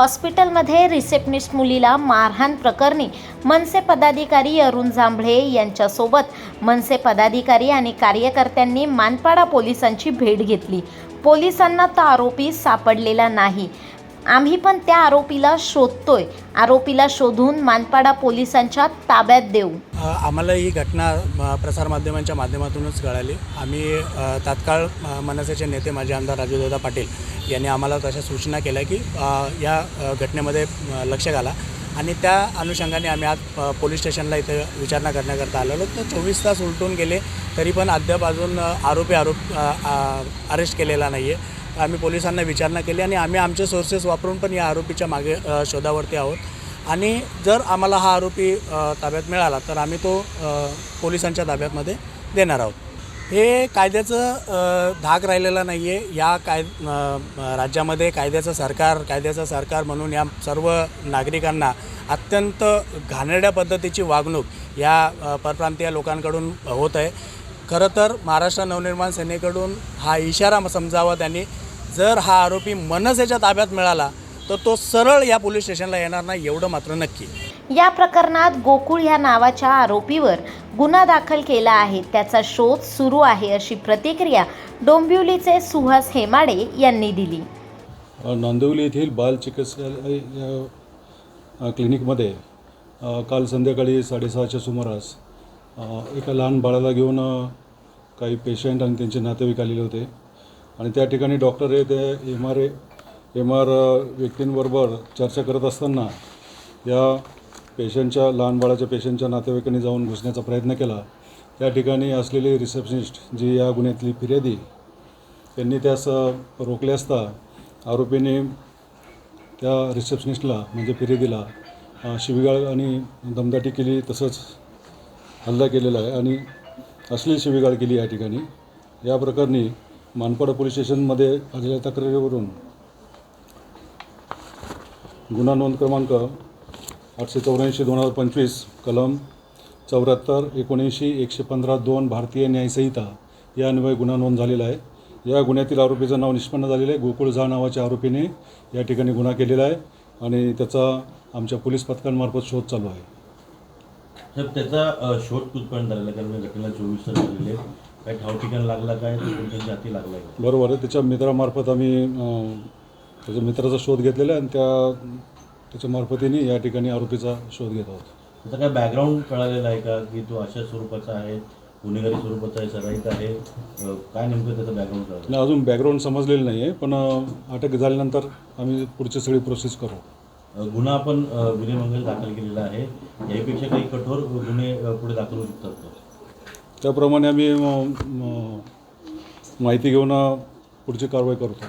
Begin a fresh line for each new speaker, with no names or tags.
हॉस्पिटलमध्ये रिसेप्शनिस्ट मुलीला मारहाण प्रकरणी मनसे पदाधिकारी अरुण जांभळे यांच्यासोबत. मनसे पदाधिकारी आणि कार्यकर्त्यांनी मानपाडा पोलिसांची भेट घेतली. पोलिसांना तो आरोपी सापडलेला नाही. आम्ही पण त्या आरोपीला शोधतोय. आरोपीला शोधून मानपाडा पोलिसांच्या ताब्यात देऊ.
आम्हाला ही घटना प्रसारमाध्यमांच्या माध्यमातूनच कळाली. आम्ही तात्काळ मनसेचे नेते माजी आमदार राजूदादा पाटील यांनी आम्हाला तशा सूचना केल्या की या घटनेमध्ये लक्ष घाला. आणि त्या अनुषंगाने आम्ही आज पोलीस स्टेशनला इथे विचारणा करण्याकरता आलेलो. तर चोवीस तास उलटून गेले तरी पण अद्याप अजून आरोपी आरोप अरेस्ट केलेला नाही आहे आम्ही पोलिसांना विचारणा केली आणि आम्ही आमचे सोर्सेस वापरून पण या आरोपीच्या मागे शोधावरती आहोत. आणि जर आम्हाला हा आरोपी ताब्यात मिळाला तर आम्ही तो पोलिसांच्या ताब्यातमध्ये देणार आहोत. हे कायद्याचं धाक राहिलेला नाही आहे या काय राज्यामध्ये कायद्याचं सरकार कायद्याचं सरकार म्हणून या सर्व नागरिकांना अत्यंत घाणेरड्या पद्धतीची वागणूक या परप्रांतीय लोकांकडून होत आहे. खरं तर महाराष्ट्र नवनिर्माण सेनेकडून हा इशारा समजावा त्यांनी. जर हा आरोपी मनसेच्या ताब्यात मिळाला तर तो सरळ या पोलीस स्टेशनला येणार नाही एवढं मात्र नक्की.
या प्रकरणात गोकुळ या नावाच्या आरोपीवर गुन्हा दाखल केला आहे. त्याचा शोध सुरू आहे अशी प्रतिक्रिया डोंबिवलीचे सुहास हेमाडे यांनी दिली.
नांदिवली येथील बाल चिकित्सालय क्लिनिकमध्ये काल संध्याकाळी साडेसहाच्या सुमारास एका लहान बाळाला घेऊन काही पेशंट आणि त्यांचे नातेवाईक आलेले होते. आणि त्या ठिकाणी डॉक्टर हे ते M R A M R व्यक्तींबरोबर चर्चा करत असताना या पेशंटच्या लहान बाळाच्या पेशंटच्या नातेवाईकांनी जाऊन घुसण्याचा प्रयत्न केला. त्या ठिकाणी असलेली रिसेप्शनिस्ट जी या गुन्ह्यातली फिर्यादी त्यांनी त्यास रोखले असता आरोपीने त्या रिसेप्शनिस्टला म्हणजे फिर्यादीला शिवीगाळ आणि दमदाटी केली तसंच हल्ला केलेला आहे. आणि असली शिवीगाळ केली या ठिकाणी. या प्रकरणी मानपाडा पोलीस स्टेशनमध्ये आलेल्या तक्रारीवरून गुन्हा नोंद क्रमांक आठशे चौऱ्याऐंशी दोन हजार पंचवीस कलम चौऱ्याहत्तर एकोणऐंशी एकशे पंधरा दोन भारतीय न्यायसंहिता या अन्वये गुन्हा नोंद झालेला आहे. या गुन्ह्यातील आरोपीचं नाव निष्पन्न झालेलं आहे. गोकुळ झा नावाच्या आरोपीने या ठिकाणी गुन्हा केलेला आहे आणि त्याचा आमच्या पोलीस पथकांमार्फत शोध चालू आहे.
साहेब त्याचा शोध कुठपर्यंत झालेला कारण घटनेला चोवीस तास झालेले आहेत. काही ठाव ठिकाण लागला काय? कोणत्या जाती लागला आहे?
बरोबर आहे. त्याच्या मित्रामार्फत आम्ही त्याच्या मित्राचा शोध घेतलेला आहे आणि त्या त्याच्या मार्फतीने या ठिकाणी आरोपीचा शोध घेत आहोत
त्याचा काय बॅकग्राऊंड कळालेला आहे का? की तो अशा स्वरूपाचा आहे गुन्हेगारी स्वरूपाचा आहे सराईत आहे? काय नेमकं त्याचं बॅकग्राऊंड कळालं?
आणि अजून बॅकग्राऊंड समजलेलं नाही आहे पण अटक झाल्यानंतर आम्ही पुढची सगळी प्रोसेस करू.
गुन्हा आपण विनयमंगल दाखल केलेला आहे. यापेक्षा काही कठोर गुन्हे पुढे दाखल होऊ शकतात
त्याप्रमाणे आम्ही माहिती घेऊन पुढची कारवाई करतो.